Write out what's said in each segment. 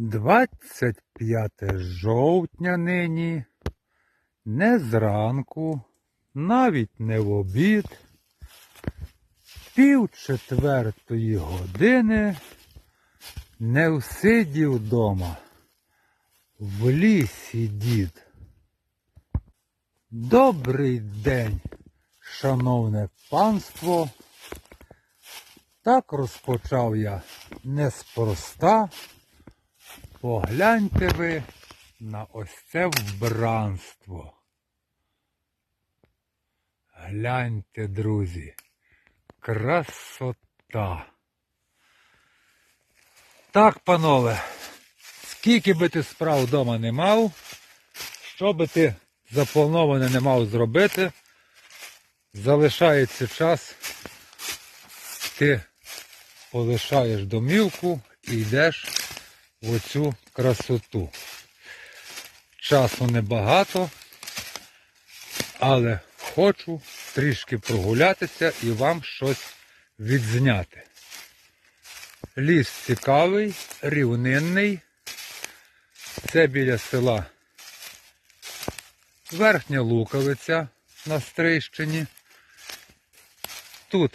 25 жовтня нині, не зранку, навіть не в обід, пів четвертої години не всидів дома, в лісі дід. Добрий день, шановне панство. Так розпочав я неспроста. Погляньте ви на ось це вбранство. Гляньте, друзі, красота. Так, панове, скільки би ти справ вдома не мав, що би ти заплановане не мав зробити, залишається час, ти полишаєш домівку і йдеш оцю красоту. Часу небагато, але хочу трішки прогулятися і вам щось відзняти. Ліс цікавий, рівнинний. Це біля села Верхня Луковиця на Стрийщині. Тут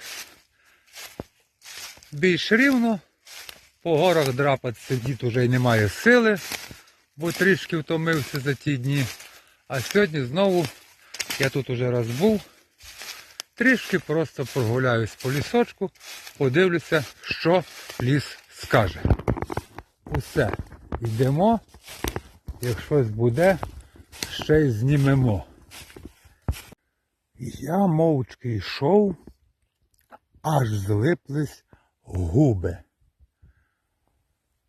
більш рівно, по горах драпатися дід уже й немає сили, бо трішки втомився за ті дні. А сьогодні знову я тут уже раз був. Трішки просто прогуляюсь по лісочку, подивлюся, що ліс скаже. Усе, йдемо, як щось буде, ще й знімемо. Я мовчки йшов, аж злиплись губи.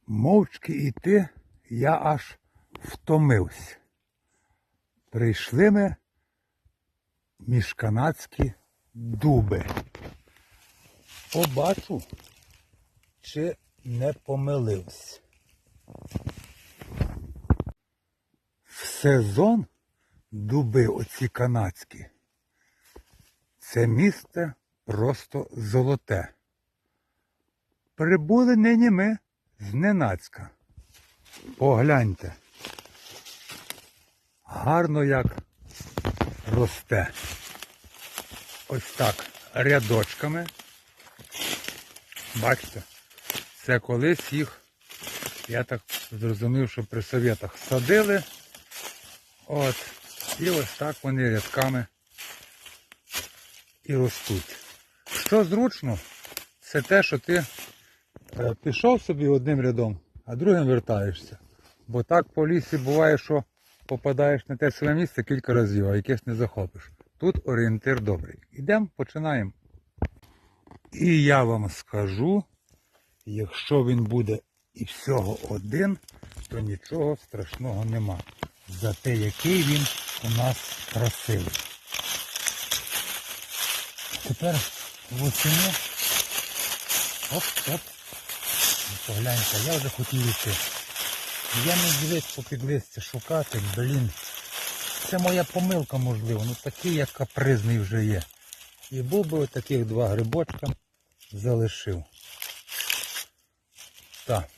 Мовчки йти я аж втомився. Прийшли ми між канадські дуби. Побачу, чи не помилився. В сезон дуби оці канадські. Це місце просто золоте. Прибули нині ми зненацька. Погляньте. Гарно як росте. Ось так рядочками. Бачите, це колись їх, я так зрозумів, що при совєтах садили. От. І ось так вони рядками і ростуть. Що зручно, це те, що ти пішов собі одним рядом, а другим вертаєшся. Бо так по лісі буває, що попадаєш на те саме місце кілька разів, а якесь не захопиш. Тут орієнтир добрий. Ідемо, починаємо. І я вам скажу, якщо він буде і всього один, то нічого страшного нема. За те, який він у нас красивий. Тепер восени. Оп, оп. Погляньте, я вже хотів йти. Я не звик попід листя шукати, блін. Це моя помилка, можливо, ну такий я капризний вже є. І був би отаких два грибочка залишив. Так.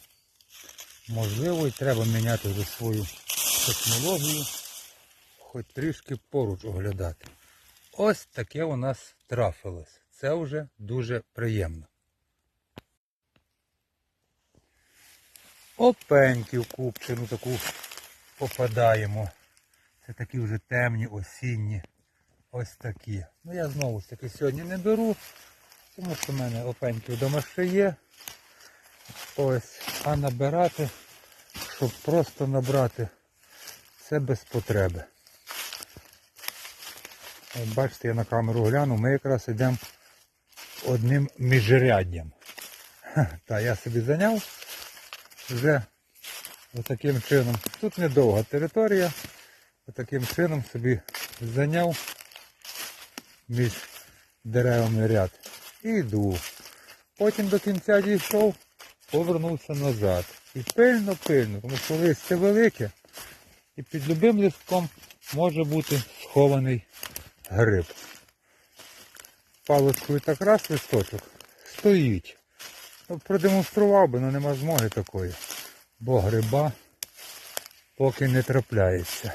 Можливо, і треба міняти вже свою технологію, хоч трішки поруч оглядати. Ось таке у нас трафилось. Це вже дуже приємно. Опеньки в купчину таку попадаємо. Це такі вже темні, осінні. Ось такі. Ну я знову ж таки сьогодні не беру, тому що в мене опеньки вдома ще є. Ось, а набирати, щоб просто набрати, це без потреби. От бачите, я на камеру гляну, ми якраз йдемо одним міжряддям. Та я собі зайняв вже отаким чином. Тут недовга територія. Отаким чином собі зайняв між деревами ряд. І йду. Потім до кінця дійшов, повернувся назад. І пильно-пильно, тому що листя велике. І під любим листком може бути схований гриб. Паличкою так раз листочок стоїть. Ну, Продемонстрував би, але нема змоги такої. бо гриба поки не трапляється.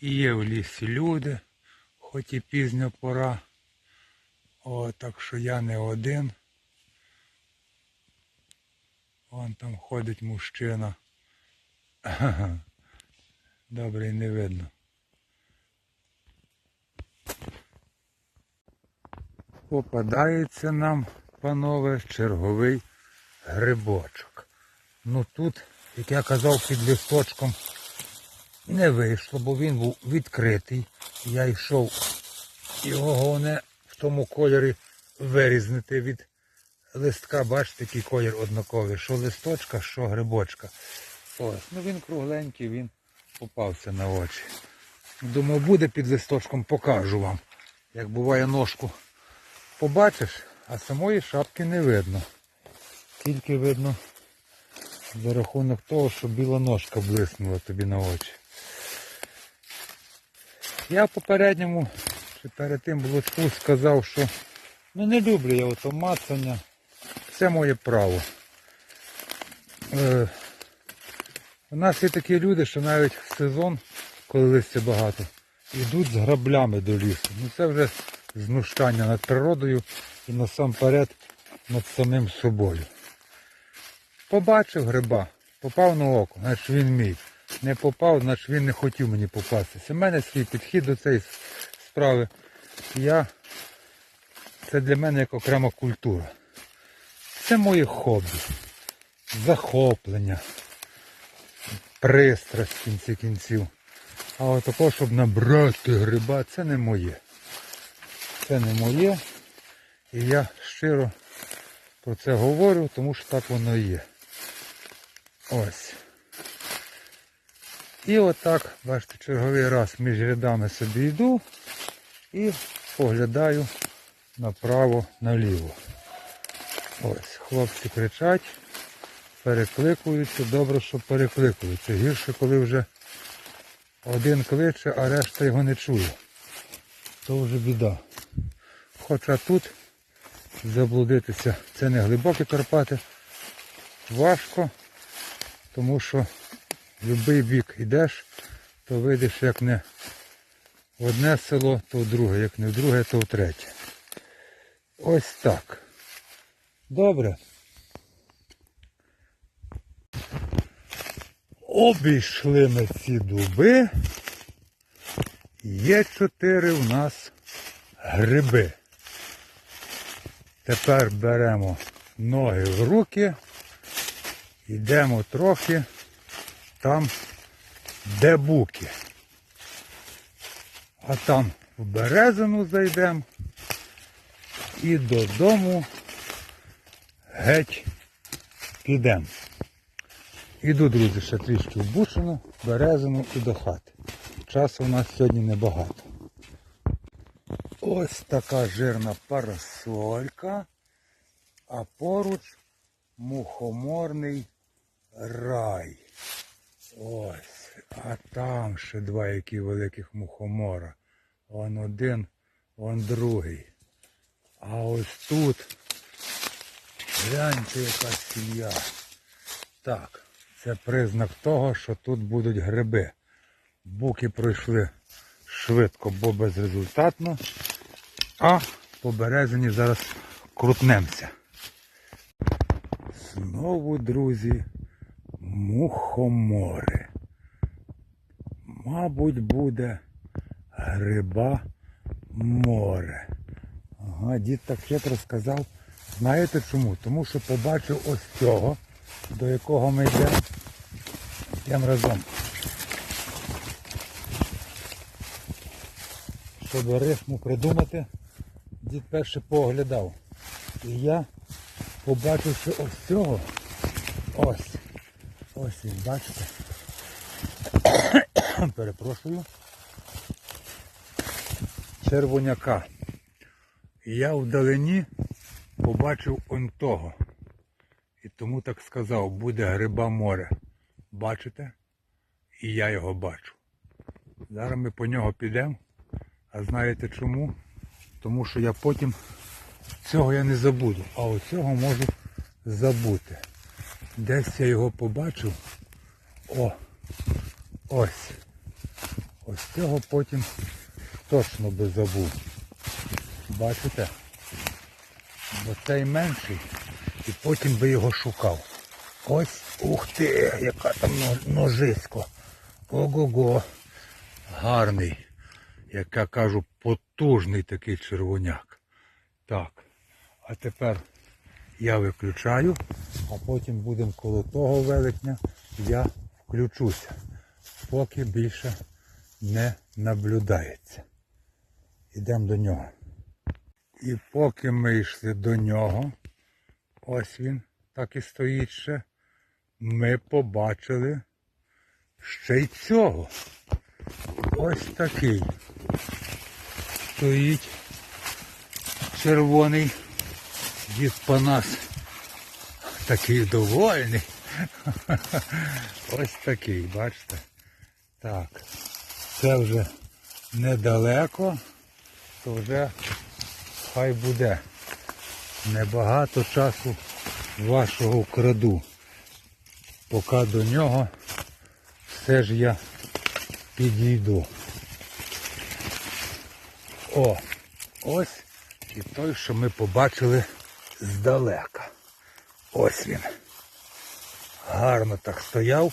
І є в лісі люди, хоч і пізня пора. О, так що я не один. Вон там ходить мужчина. Добре, не видно. Попадається нам, панове, черговий грибочок. Ну тут, як я казав, під листочком не вийшло, бо він був відкритий. Я йшов його головне в тому кольорі вирізнити від листка, бачите, який колір однаковий. Що листочка, що грибочка. Ось, ну він кругленький, він попався на очі. Думаю, буде під листочком, покажу вам. Як буває ножку побачиш, а самої шапки не видно. Тільки видно за рахунок того, що біла ножка блиснула тобі на очі. Я попередньому, чи перед тим блочку сказав, що ну не люблю я ото мацання. Це моє право. Е, у нас є такі люди, що навіть в сезон, коли листя багато, йдуть з граблями до лісу. Ну це вже знущання над природою і насамперед над самим собою. Побачив гриба, попав на око, значить він мій. Не попав, значить він не хотів мені попастися. У мене свій підхід до цієї справи. Я... Це для мене як окрема культура. Це моє хобі, захоплення, пристрасть в кінці кінців. А от такого, щоб набрати гриба, це не моє. Це не моє. І я щиро про це говорю, тому що так воно є. Ось. І отак, бачите, черговий раз між рядами собі йду і поглядаю направо, наліво. Ось, хлопці кричать, перекликуються, добре, що перекликуються. Гірше, коли вже один кличе, а решта його не чує. То вже біда. Хоча тут заблудитися, це не глибокі Карпати, важко, тому що будь-який бік йдеш, то вийдеш як не в одне село, то в друге, як не в друге, то в третє. Ось так. Добре. Обійшли ми ці дуби. Є чотири в нас гриби. Тепер беремо ноги в руки, йдемо трохи там, де буки. А там в березину зайдемо і додому геть підемо. Іду, друзі, ще трішки в бушину, березину і до хати. Часу у нас сьогодні небагато. Ось така жирна парасолька, а поруч мухоморний рай. Ось. А там ще два які великих мухомора. Вон один, вон другий. А ось тут гляньте яка сім'я. Так, це признак того, що тут будуть гриби. Буки пройшли швидко, бо безрезультатно. А по березині зараз крутнемося. Знову, друзі, мухомори. Мабуть, буде гриба море. Ага, дід так хитро сказав. Знаєте чому? Тому що побачив ось цього, до якого ми йдемо. Йдемо разом. Щоб рифму придумати, дід перше поглядав. І я, побачивши ось цього, ось, ось він, бачите? Перепрошую. Червоняка. Я вдалині побачив он того. І тому так сказав, буде гриба море. Бачите? І я його бачу. Зараз ми по нього підемо. А знаєте чому? Тому що я потім цього я не забуду. А оцього можу забути. Десь я його побачив. О! Ось. Ось цього потім точно би забув. Бачите? Бо цей менший. І потім би його шукав. Ось, ух ти, яка там но- ножисько. Ого-го. Гарний. Як я кажу, потужний такий червоняк. Так. А тепер я виключаю, а потім будемо коло того велетня, я включуся. Поки більше не наблюдається. Йдемо до нього. І поки ми йшли до нього, ось він так і стоїть ще, ми побачили ще й цього. Ось такий. Стоїть червоний дід Панас. Такий довольний. Ось такий, бачите? Так. Це вже недалеко, то вже хай буде. Небагато часу вашого вкраду. Поки до нього все ж я підійду. О, ось і той, що ми побачили здалека. Ось він. Гарно так стояв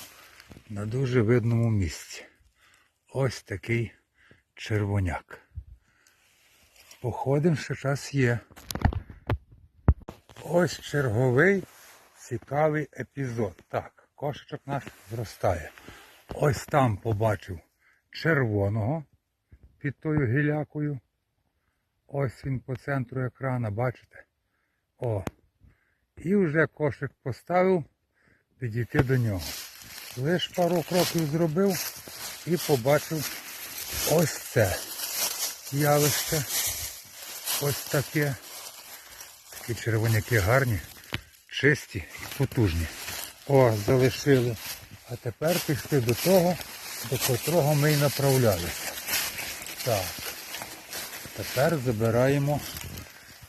на дуже видному місці. Ось такий червоняк. Походимо, що час є. Ось черговий цікавий епізод. Так, кошечок наш зростає. Ось там побачив червоного під тою гілякою. Ось він по центру екрана, бачите? О. І вже кошик поставив підійти до нього. Лиш пару кроків зробив і побачив ось це явище. Ось таке. Такі червоняки гарні, чисті і потужні. О, залишили. А тепер пішли до того, до котрого ми й направлялися. Так. Тепер забираємо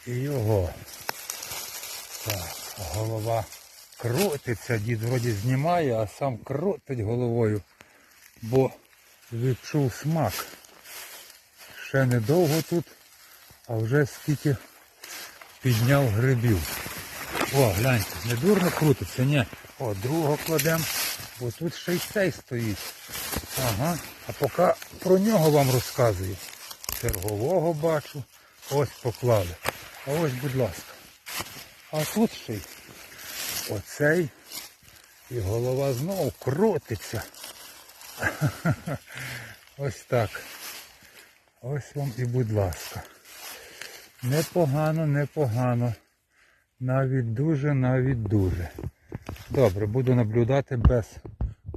і його. Так, голова крутиться, дід вроді знімає, а сам крутить головою, бо відчув смак. Ще недовго тут, а вже скільки підняв грибів. О, гляньте, не дурно крутиться, ні. О, другого кладемо, бо тут ще й цей стоїть. Ага. А поки про нього вам розказую. Чергового бачу. Ось поклали. А ось, будь ласка. А тут ще й оцей. І голова знову крутиться. Ось так. Ось вам і будь ласка. Непогано, непогано. Навіть дуже, навіть дуже. Добре, буду наблюдати без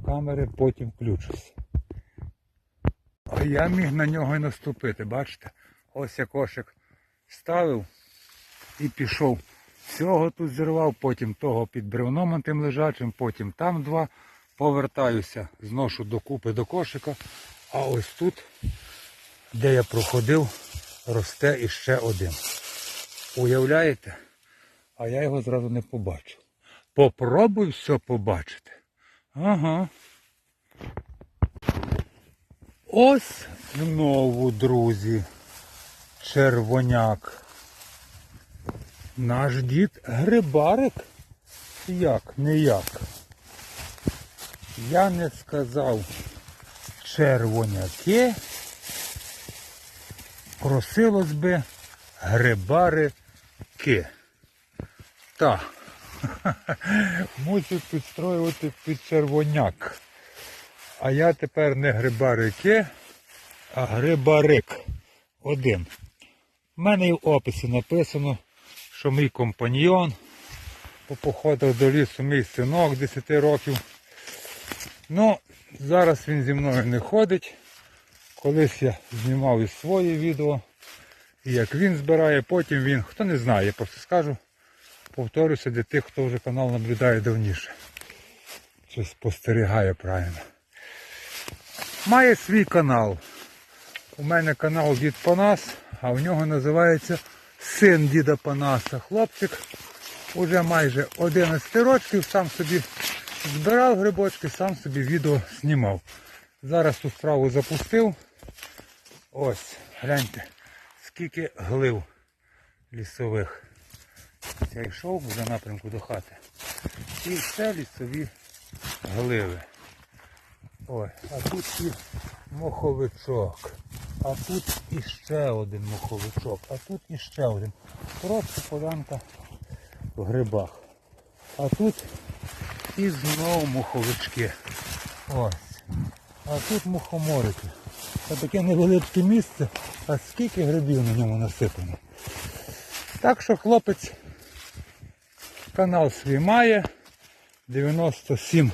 камери, потім включусь. Я міг на нього і наступити, бачите? Ось я кошик ставив і пішов. Цього тут зірвав, потім того під бревном тим лежачим, потім там два. Повертаюся, зношу докупи до кошика. А ось тут, де я проходив, росте іще один. Уявляєте? А я його зразу не побачив. Попробуй все побачити. Ага. Ось знову, друзі, червоняк. Наш дід грибарик. Як, не як. Я не сказав червоняки. Просилось би грибарики. Так. Мусив підстроювати під червоняк. А я тепер не грибарики, а грибарик. Один. У мене і в описі написано, що мій компаньйон походив до лісу мій синок 10 років. Ну, зараз він зі мною не ходить. Колись я знімав і своє відео. І як він збирає, потім він, хто не знає, я просто скажу, повторюся для тих, хто вже канал наблюдає давніше. Чи спостерігає правильно. Має свій канал. У мене канал Дід Панас, а в нього називається Син Діда Панаса. Хлопчик Уже майже 11 років сам собі збирав грибочки, сам собі відео знімав. Зараз ту справу запустив. Ось, гляньте, скільки глив лісових. Я йшов вже напрямку до хати. І все лісові гливи. Ой, а тут і моховичок. А тут іще один моховичок. А тут іще один. Просто полянка в грибах. А тут і знову муховички. Ось. А тут мухоморики. Це таке невеличке місце, а скільки грибів на ньому насипано. Так що хлопець канал свій має. 97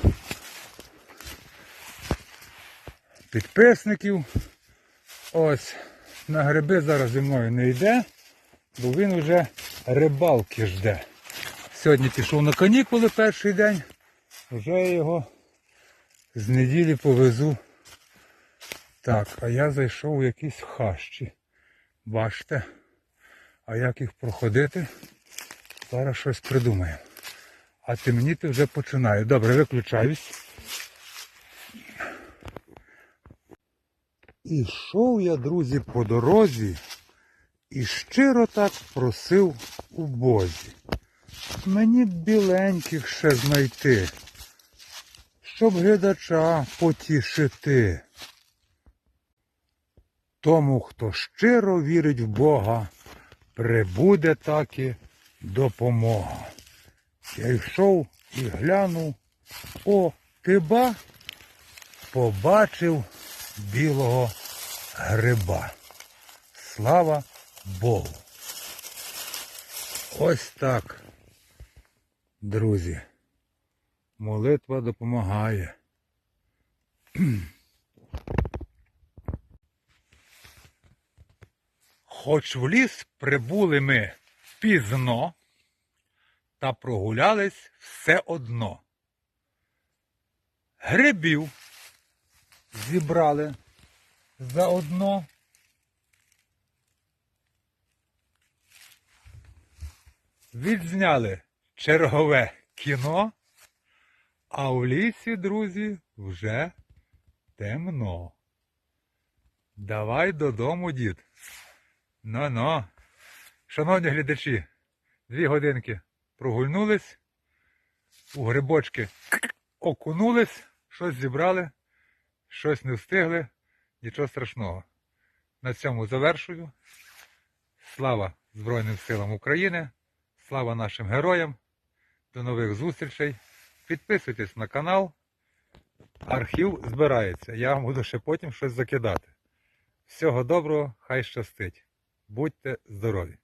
підписників. Ось на гриби зараз зі мною не йде, бо він вже рибалки жде. Сьогодні пішов на канікули перший день, вже я його з неділі повезу. Так, а я зайшов у якісь хащі. Бачите? А як їх проходити? Зараз щось придумаємо. А темніти вже починає. Добре, виключаюсь. Ішов я, друзі, по дорозі і щиро так просив у Бозі. Мені біленьких ще знайти, щоб глядача потішити. Тому, хто щиро вірить в Бога, прибуде таки допомога. Я йшов і глянув, о, тиба побачив білого гриба. Слава Богу. Ось так, друзі. Молитва допомагає. Хоч в ліс прибули ми пізно, та прогулялись все одно. Грибів зібрали заодно. Відзняли чергове кіно, а в лісі, друзі, вже темно. Давай додому, дід. Ну-ну. Шановні глядачі, дві годинки прогульнулись, у грибочки окунулись, щось зібрали, щось не встигли, нічого страшного. На цьому завершую. Слава Збройним силам України, слава нашим героям. До нових зустрічей. Підписуйтесь на канал. Архів збирається. Я вам буду ще потім щось закидати. Всього доброго, хай щастить. Будьте здорові!